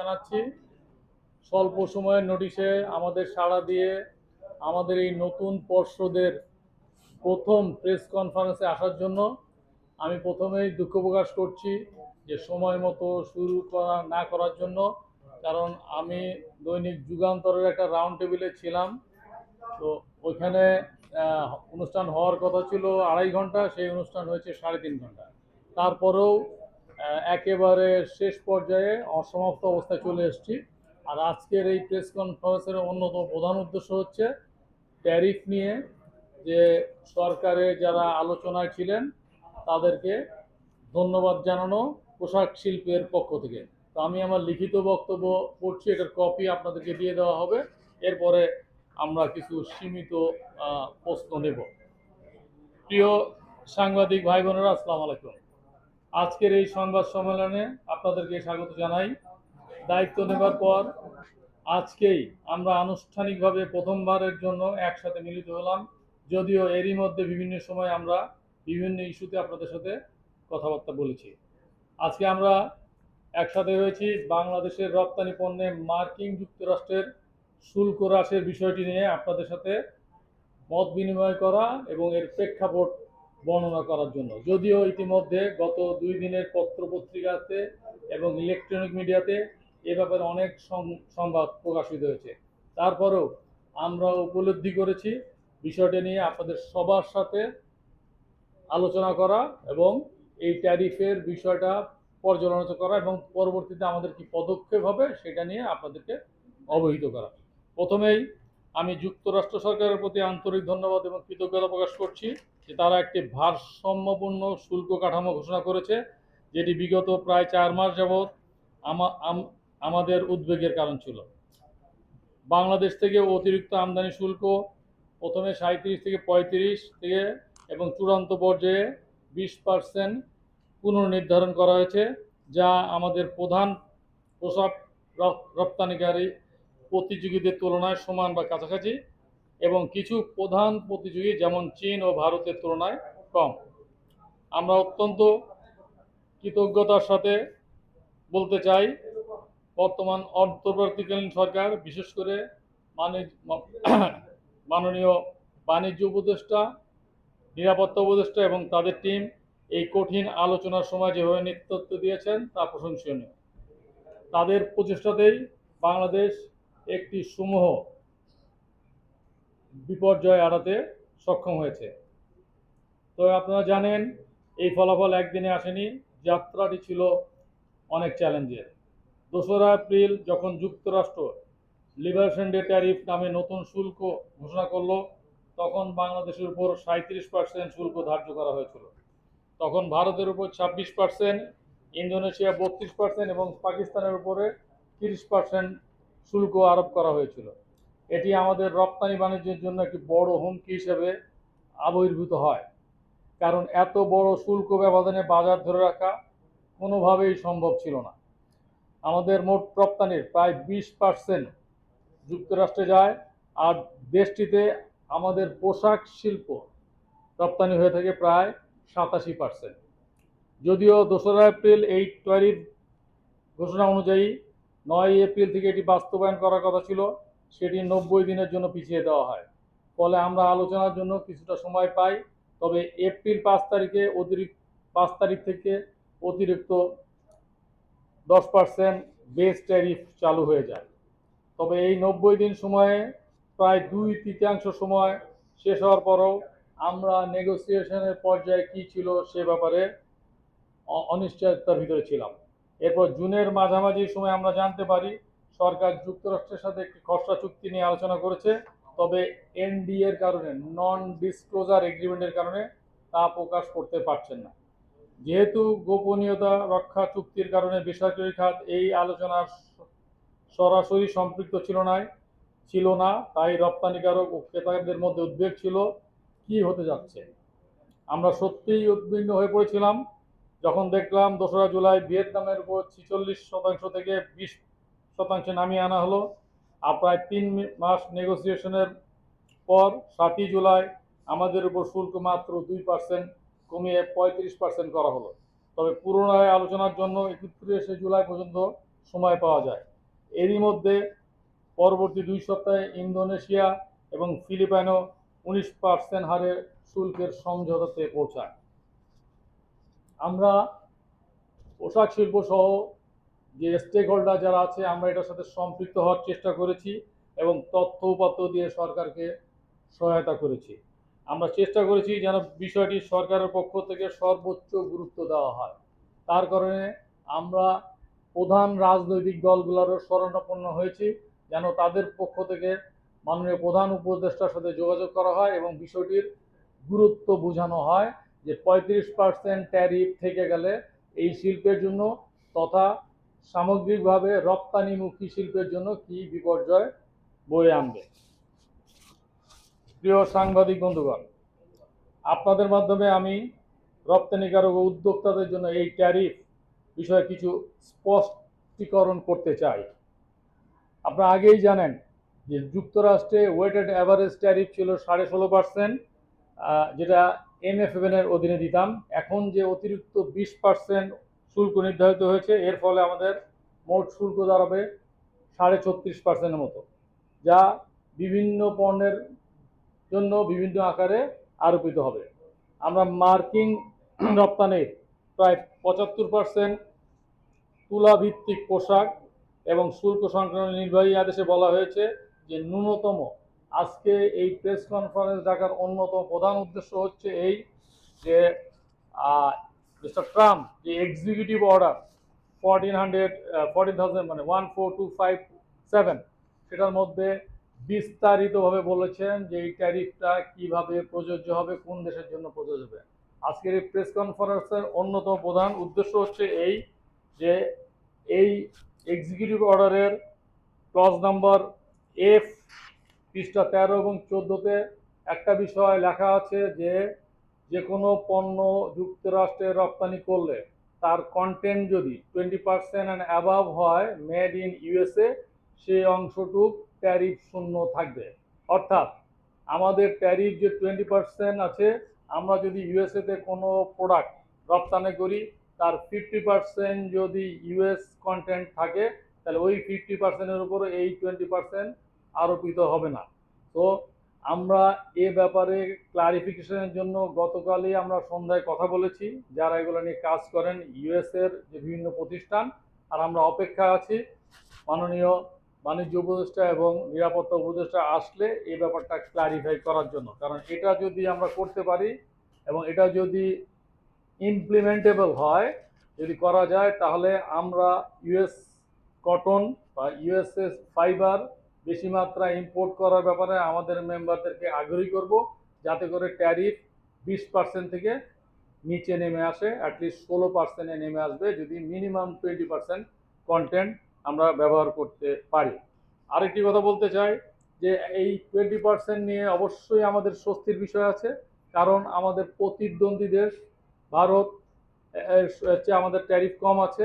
জানাচ্ছি, স্বল্প সময়ের নোটিশে আমাদের সাড়া দিয়ে আমাদের এই নতুন পর্ষদের প্রথম প্রেস কনফারেন্সে আসার জন্য আমি প্রথমেই দুঃখ প্রকাশ করছি যে সময় মতো শুরু করা, না করার জন্য। কারণ আমি দৈনিক যুগান্তরের একটা রাউন্ড টেবিলে ছিলাম। তো ওইখানে অনুষ্ঠান হওয়ার কথা ছিল আড়াই ঘণ্টা, সেই অনুষ্ঠান হয়েছে সাড়ে তিন ঘণ্টা। তারপরেও একেবারে শেষ পর্যায়ে অসমাপ্ত অবস্থায় চলে এসেছি। আর আজকের এই প্রেস কনফারেন্সের অন্যতম প্রধান উদ্দেশ্য হচ্ছে ট্যারিফ নিয়ে যে সরকারে যারা আলোচনায় ছিলেন, তাদেরকে ধন্যবাদ জানানো পোশাক শিল্পের পক্ষ থেকে। তো আমি আমার লিখিত বক্তব্য পড়ছি, এটার কপি আপনাদেরকে দিয়ে দেওয়া হবে। এরপরে আমরা কিছু সীমিত প্রশ্ন নেব। প্রিয় সাংবাদিক ভাই বোনেরা, আসসালামু আলাইকুম। আজকের এই সংবাদ সম্মেলনে আপনাদেরকে স্বাগত জানাই। দায়িত্ব নেবার পর আজকেই আমরা আনুষ্ঠানিকভাবে প্রথমবারের জন্য একসাথে মিলিত হলাম। যদিও এরই মধ্যে বিভিন্ন সময় আমরা বিভিন্ন ইস্যুতে আপনাদের সাথে কথাবার্তা বলেছি। আজকে আমরা একসাথে হয়েছি বাংলাদেশের রপ্তানি পণ্যে মার্কিন যুক্তরাষ্ট্রের শুল্ক হ্রাসের বিষয়টি নিয়ে আপনাদের সাথে মত বিনিময় করা এবং এর প্রেক্ষাপট বর্ণনা করার জন্য। যদিও ইতিমধ্যে গত দুই দিনের পত্র পত্রিকাতে এবং ইলেকট্রনিক মিডিয়াতে এ ব্যাপারে অনেক সংবাদ প্রকাশিত হয়েছে। তারপরেও আমরা উপলব্ধি করেছি বিষয়টি নিয়ে আপনাদের সবার সাথে আলোচনা করা এবং এই ট্যারিফের বিষয়টা পর্যালোচনা করা এবং পরবর্তীতে আমাদের কি পদক্ষেপ হবে সেটা নিয়ে আপনাদেরকে অবহিত করা। প্রথমেই আমি যুক্তরাষ্ট্র সরকারের প্রতি আন্তরিক ধন্যবাদ এবং কৃতজ্ঞতা প্রকাশ করছি যে তারা একটি ভারসাম্যপূর্ণ শুল্ক কাঠামো ঘোষণা করেছে, যেটি বিগত প্রায় চার মাস যাবৎ আমা- আমাদের উদ্বেগের কারণ ছিল। বাংলাদেশ থেকে অতিরিক্ত আমদানি শুল্ক প্রথমে সাঁত্রিশ থেকে পঁয়ত্রিশ থেকে এবং চূড়ান্ত পর্যায়ে বিশ পার্সেন্ট পুনর্নির্ধারণ করা হয়েছে, যা আমাদের প্রধান পোশাক রপ্তানিকারী প্রতিযোগীদের তুলনায় সমান বা কাছাকাছি এবং কিছু প্রধান প্রতিযোগী যেমন চীন ও ভারতের তুলনায় কম। আমরা অত্যন্ত কৃতজ্ঞতার সাথে বলতে চাই, বর্তমান অন্তর্বর্তীকালীন সরকার, বিশেষ করে মানি- মাননীয় বাণিজ্য উপদেষ্টা, নিরাপত্তা উপদেষ্টা এবং তাদের টিম এই কঠিন আলোচনার সময় যেভাবে নেতৃত্ব দিয়েছেন তা প্রশংসনীয়। তাদের প্রচেষ্টাতেই বাংলাদেশ একটি সমূহ বিপর্যয় এড়াতে সক্ষম হয়েছে। তো আপনারা জানেন, এই ফলাফল একদিনে আসেনি, যাত্রাটি ছিল অনেক চ্যালেঞ্জের। দোসরা এপ্রিল যখন যুক্তরাষ্ট্র লিবারেশন ডে ট্যারিফ নামে নতুন শুল্ক ঘোষণা করল, তখন বাংলাদেশের উপর সাঁত্রিশ পার্সেন্ট শুল্ক ধার্য করা হয়েছিল। তখন ভারতের উপর ছাব্বিশ পার্সেন্ট, ইন্দোনেশিয়া বত্রিশ পার্সেন্ট এবং পাকিস্তানের উপরে তিরিশ পার্সেন্ট শুল্ক আরোপ করা হয়েছিল। এটি আমাদের রপ্তানি বাণিজ্যের জন্য একটি বড় হুমকি হিসেবে আবির্ভূত হয়। কারণ এত বড় শুল্ক ব্যবধানে বাজার ধরে রাখা কোনোভাবেই সম্ভব ছিল না। আমাদের মোট রপ্তানির প্রায় বিশ পার্সেন্ট যুক্তরাষ্ট্রে যায়, আর দেশটিতে আমাদের পোশাক শিল্প রপ্তানি হয়ে থাকে প্রায় সাতাশি পার্সেন্ট। যদিও দোসরা এপ্রিল এই ট্যারিফ ঘোষণা অনুযায়ী নয় এপ্রিল থেকে এটি বাস্তবায়ন করার কথা ছিল, সেটি নব্বই দিনের জন্য পিছিয়ে দেওয়া হয়। ফলে আমরা আলোচনার জন্য কিছুটা সময় পাই, তবে এপ্রিল পাঁচ তারিখে অতিরিক্ত, পাঁচ তারিখ থেকে অতিরিক্ত দশ পার্সেন্ট বেস ট্যারিফ চালু হয়ে যায়। তবে এই নব্বই দিন সময়ে প্রায় দুই তৃতীয়াংশ সময় শেষ হওয়ার পরও আমরা নেগোসিয়েশনের পর্যায়ে কী ছিল সে ব্যাপারে অনিশ্চয়তার ভিতরে ছিলাম। এরপর জুনের মাঝামাঝি সময় আমরা জানতে পারি সরকার যুক্তরাষ্ট্রের সাথে একটি খসড়া চুক্তি নিয়ে আলোচনা করেছে, তবে এনডি এর কারণে নন ডিসক্লোজার এগ্রিমেন্টের কারণে তা প্রকাশ করতে পারছেন না। যেহেতু গোপনীয়তা রক্ষা চুক্তির কারণে বেসরকারি খাত এই আলোচনার সরাসরি সম্পৃক্ত ছিল না ছিল না, তাই রপ্তানিকারক ও ক্রেতাদের মধ্যে উদ্বেগ ছিল। কি হতে যাচ্ছে? আমরা সত্যিই উদ্বিগ্ন হয়ে পড়েছিলাম। যখন দেখলাম দোসরা জুলাই ভিয়েতনামের উপর ছিচল্লিশ শতাংশ থেকে বিশ শতাংশে নামিয়ে আনা হলো, আর প্রায় তিন মাস নেগোসিয়েশনের পর সাতই জুলাই আমাদের উপর শুল্ক মাত্র দুই পার্সেন্ট কমিয়ে পঁয়ত্রিশ পার্সেন্ট করা হলো। তবে পুনরায় আলোচনার জন্য একত্রিশে জুলাই পর্যন্ত সময় পাওয়া যায়। এরই মধ্যে পরবর্তী দুই সপ্তাহে ইন্দোনেশিয়া এবং ফিলিপাইনও উনিশ পার্সেন্ট হারে শুল্কের সমঝোতাতে পৌঁছায়। আমরা পোশাক শিল্প সহ যে স্টেক হোল্ডার যারা আছে, আমরা এটার সাথে সম্পৃক্ত হওয়ার চেষ্টা করেছি এবং তথ্য উপাত্ত দিয়ে সরকারকে সহায়তা করেছি। আমরা চেষ্টা করেছি যেন বিষয়টি সরকারের পক্ষ থেকে সর্বোচ্চ গুরুত্ব দেওয়া হয়। তার কারণে আমরা প্রধান রাজনৈতিক দলগুলোরও শরণাপন্ন হয়েছি, যেন তাদের পক্ষ থেকে মাননীয় প্রধান উপদেষ্টার সাথে যোগাযোগ করা হয় এবং বিষয়টির গুরুত্ব বোঝানো হয়। যে পঁয়ত্রিশ পার্সেন্ট ট্যারিফ থেকে গেলে এই শিল্পের জন্য তথা সামগ্রিকভাবে রপ্তানিমুখী শিল্পের জন্য কি বিপর্যয় বয়ে আনবে? প্রিয় সাংবাদিক বন্ধুগণ, আপনাদের মাধ্যমে আমি রপ্তানিকারক ও উদ্যোক্তাদের জন্য এই ট্যারিফ বিষয়ে কিছু স্পষ্টীকরণ করতে চাই। আপনারা আগেই জানেন যে যুক্তরাষ্ট্রে ওয়েটেড অ্যাভারেজ ট্যারিফ ছিল সাড়ে ষোলো পার্সেন্ট যেটা এমএফএন এর অধীনে দিতাম। এখন যে অতিরিক্ত বিশ পার্সেন্ট শুল্ক নির্ধারিত হয়েছে, এর ফলে আমাদের মোট শুল্ক দাঁড়াবে সাড়ে ছত্রিশ পার্সেন্টের মতো, যা বিভিন্ন পণ্যের জন্য বিভিন্ন আকারে আরোপিত হবে। আমরা মার্কিং রপ্তানির প্রায় পঁচাত্তর পার্সেন্ট তুলাভিত্তিক পোশাক এবং শুল্ক সংক্রান্ত নির্বাহী আদেশে বলা হয়েছে যে ন্যূনতম আজকে এই প্রেস কনফারেন্স ডাকার অন্যতম প্রধান উদ্দেশ্য হচ্ছে এই যে মিস্টার ট্রাম্প যে executive order fourteen hundred fourteen thousand মানে one four two five seven সেটার মধ্যে বিস্তারিতভাবে বলেছেন যে এই ট্যারিফটা কীভাবে প্রযোজ্য হবে, কোন দেশের জন্য প্রযোজ্য হবে। আজকের এই প্রেস কনফারেন্সের অন্যতম প্রধান উদ্দেশ্য হচ্ছে এই যে, এই এক্সিকিউটিভ অর্ডারের ক্লজ নাম্বার এফ পৃষ্ঠা তেরো এবং চোদ্দোতে একটা বিষয় লেখা আছে যে যে কোনো পণ্য যুক্তরাষ্ট্রে রপ্তানি করলে তার কন্টেন্ট যদি টোয়েন্টি পার্সেন্ট অ্যান্ড অ্যাবাভ হয় মেড ইন ইউএসএ সেই অংশটুক ট্যারিফ শূন্য থাকবে। অর্থাৎ আমাদের ট্যারিফ যে টোয়েন্টি পার্সেন্ট আছে, আমরা যদি ইউএসএতে কোনো প্রোডাক্ট রপ্তানি করি, তার ফিফটি পার্সেন্ট যদি ইউএস কন্টেন্ট থাকে, তাহলে ওই ফিফটি পার্সেন্টের উপরে এই টোয়েন্টি পার্সেন্ট আরোপিত হবে না। তো আমরা এ ব্যাপারে ক্লারিফিকেশনের জন্য গতকালই আমরা সন্ধ্যায় কথা বলেছি। যারা এগুলো নিয়ে কাজ করেন ইউএসের যে বিভিন্ন প্রতিষ্ঠান, আর আমরা অপেক্ষা আছি। মাননীয় বাণিজ্য উপদেষ্টা এবং নিরাপত্তা উপদেষ্টা আসলে এই ব্যাপারটা ক্লারিফাই করার জন্য। কারণ এটা যদি আমরা করতে পারি এবং এটা যদি ইমপ্লিমেন্টেবল হয়, যদি করা যায়, তাহলে আমরা ইউএস কটন বা ইউএসএস ফাইবার বেশি মাত্রা ইম্পোর্ট করার ব্যাপারে আমাদের মেম্বারদেরকে আগ্রহী করব, যাতে করে ট্যারিফ বিশ পার্সেন্ট থেকে নিচে নেমে আসে অ্যাটলিস্ট ষোলো পার্সেন্টে নেমে আসবে, যদি মিনিমাম টোয়েন্টি পার্সেন্ট কন্টেন্ট আমরা ব্যবহার করতে পারি। আরেকটি কথা বলতে চাই, যে এই টোয়েন্টি পার্সেন্ট নিয়ে অবশ্যই আমাদের স্বস্তির বিষয় আছে, কারণ আমাদের প্রতিদ্বন্দ্বী দেশ, ভারত হচ্ছে আমাদের ট্যারিফ কম আছে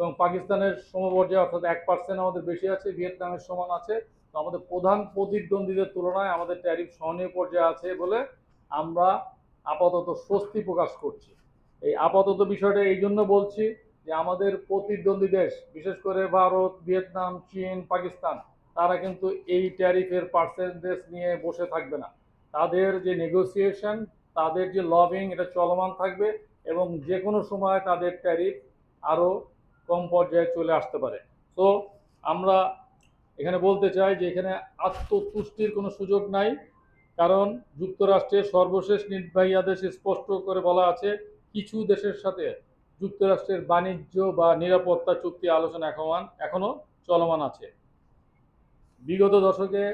এবং পাকিস্তানের সমপর্যায়ে অর্থাৎ এক পার্সেন্ট আমাদের বেশি আছে, ভিয়েতনামের সমান আছে। তো আমাদের প্রধান প্রতিদ্বন্দ্বীদের তুলনায় আমাদের ট্যারিফ সহনীয় পর্যায়ে আছে বলে আমরা আপাতত স্বস্তি প্রকাশ করছি। এই আপাতত বিষয়টা এই জন্য বলছি যে আমাদের প্রতিদ্বন্দ্বী দেশ, বিশেষ করে ভারত, ভিয়েতনাম, চীন, পাকিস্তান, তারা কিন্তু এই ট্যারিফের পার্সেন্টেজ নিয়ে বসে থাকবে না। তাদের যে নেগোসিয়েশন তাদের যে লবিং এটা চলমান থাকবে এবং যে কোনো সময় তাদের ট্যারিফ আরও কম পর্যায়ে চলে আসতে পারে। তো আমরা এখানে বলতে চাই যে এখানে আত্মতুষ্টির কোনো সুযোগ নাই, কারণ যুক্তরাষ্ট্রের সর্বশেষ নির্বাহী আদেশে স্পষ্ট করে বলা আছে, কিছু দেশের সাথে যুক্তরাষ্ট্রের বাণিজ্য বা নিরাপত্তা চুক্তি আলোচনা এখন এখনও চলমান আছে। বিগত দশকে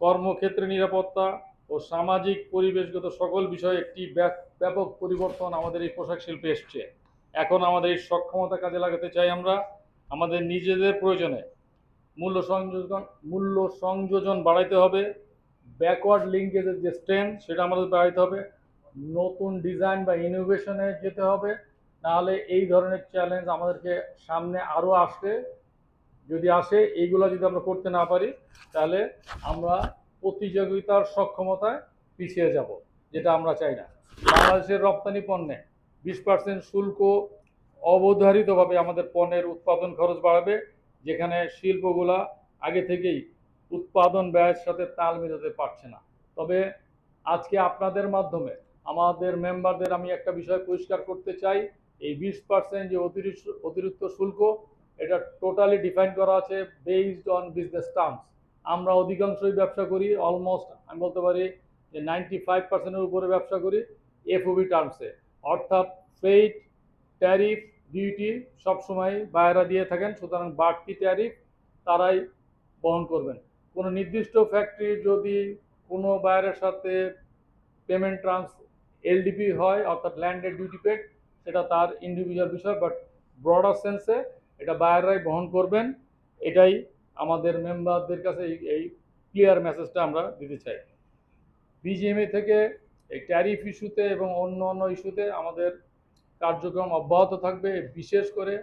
কর্মক্ষেত্রে নিরাপত্তা ও সামাজিক পরিবেশগত সকল বিষয়ে একটি ব্যাপ- ব্যাপক পরিবর্তন আমাদের এই পোশাক শিল্পে এসছে। এখন আমাদের এই সক্ষমতা কাজে লাগাতে চাই আমরা। আমাদের নিজেদের প্রয়োজনে মূল্য সংযোজন মূল্য সংযোজন বাড়াইতে হবে। ব্যাকওয়ার্ড লিঙ্কেজের যে স্ট্রেন্থ সেটা আমাদের বাড়াইতে হবে। নতুন ডিজাইন বা ইনোভেশনে যেতে হবে। নাহলে এই ধরনের চ্যালেঞ্জ আমাদেরকে সামনে আরও আসবে। যদি আসে, এইগুলো যদি আমরা করতে না পারি, তাহলে আমরা প্রতিযোগিতার সক্ষমতায় পিছিয়ে যাব, যেটা আমরা চাই না। বাংলাদেশের রপ্তানি পণ্যে বিশ পার্সেন্ট শুল্ক অবধারিতভাবে আমাদের পণ্যের উৎপাদন খরচ বাড়াবে, যেখানে শিল্পগুলা আগে থেকেই উৎপাদন ব্যয়ের সাথে তাল মেলাতে পারছে না। তবে আজকে আপনাদের মাধ্যমে আমাদের মেম্বারদের আমি একটা বিষয় পরিষ্কার করতে চাই, এই বিশ পার্সেন্ট যে অতিরিক্ত অতিরিক্ত শুল্ক, এটা টোটালি ডিফাইন করা আছে বেসড অন বিজনেস টার্মস আমরা অধিকাংশই ব্যবসা করি অলমোস্ট আমি বলতে পারি যে নাইনটি ফাইভ পার্সেন্টের উপরে ব্যবসা করি এফওবি টার্মসে অর্থাৎ ফ্রেট ট্যারিফ ডিউটি সবসময় বায়রা দিয়ে থাকেন, সুতরাং বাড়তি ট্যারিফ তারাই বহন করবেন। কোনো নির্দিষ্ট ফ্যাক্টরি যদি কোনো বায়ারের সাথে পেমেন্ট ট্রান্স এলডিপি হয়, অর্থাৎ ল্যান্ডেড ডিউটি পেড সেটা তার ইন্ডিভিজুয়াল বিষয় বাট ব্রডার সেন্সে এটা বায়াররাই বহন করবেন। এটাই আমাদের মেম্বারদের কাছে এই ক্লিয়ার মেসেজটা আমরা দিতে চাই। বিজিএমএ থেকে এই ট্যারিফ ইস্যুতে এবং অন্য অন্য ইস্যুতে আমাদের কার্যক্রম অব্যাহত থাকবে। বিশেষ করে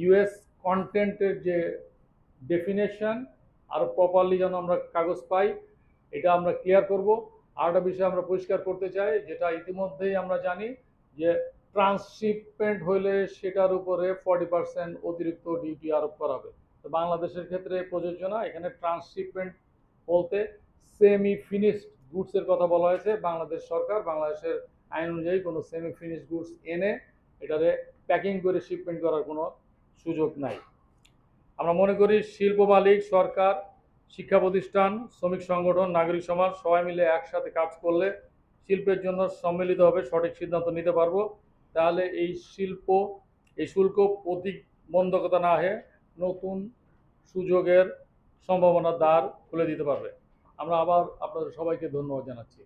ইউএস কন্টেন্টের যে ডেফিনেশন আরও প্রপারলি যেন আমরা কাগজ পাই, এটা আমরা ক্লিয়ার করব। আর একটা বিষয় আমরা পরিষ্কার করতে চাই, যেটা ইতিমধ্যেই আমরা জানি যে ট্রান্সশিপমেন্ট হলে সেটার উপরে ফর্টি পার্সেন্ট অতিরিক্ত ডিউটি আরোপ করা হবে। তো বাংলাদেশের ক্ষেত্রে প্রযোজ্য না, এখানে ট্রান্সশিপমেন্ট বলতে সেমি ফিনিশড গুডসের কথা বলা হয়েছে, বাংলাদেশ সরকার বাংলাদেশের আইন অনুযায়ী কোনো সেমি ফিনিশ গুডস এনে এটারে প্যাকিং করে শিপমেন্ট করার কোনো সুযোগ নাই। আমরা মনে করি শিল্প মালিক, সরকার, শিক্ষা প্রতিষ্ঠান, শ্রমিক সংগঠন, নাগরিক সমাজ সবাই মিলে একসাথে কাজ করলে শিল্পের জন্য সম্মিলিতভাবে সঠিক সিদ্ধান্ত নিতে পারব। তাহলে এই শিল্প, এই শুল্ক প্রতিবন্ধকতা না হয়ে নতুন সুযোগের সম্ভাবনার দ্বার খুলে দিতে পারবে। আমরা আবার আপনাদের সবাইকে ধন্যবাদ জানাচ্ছি।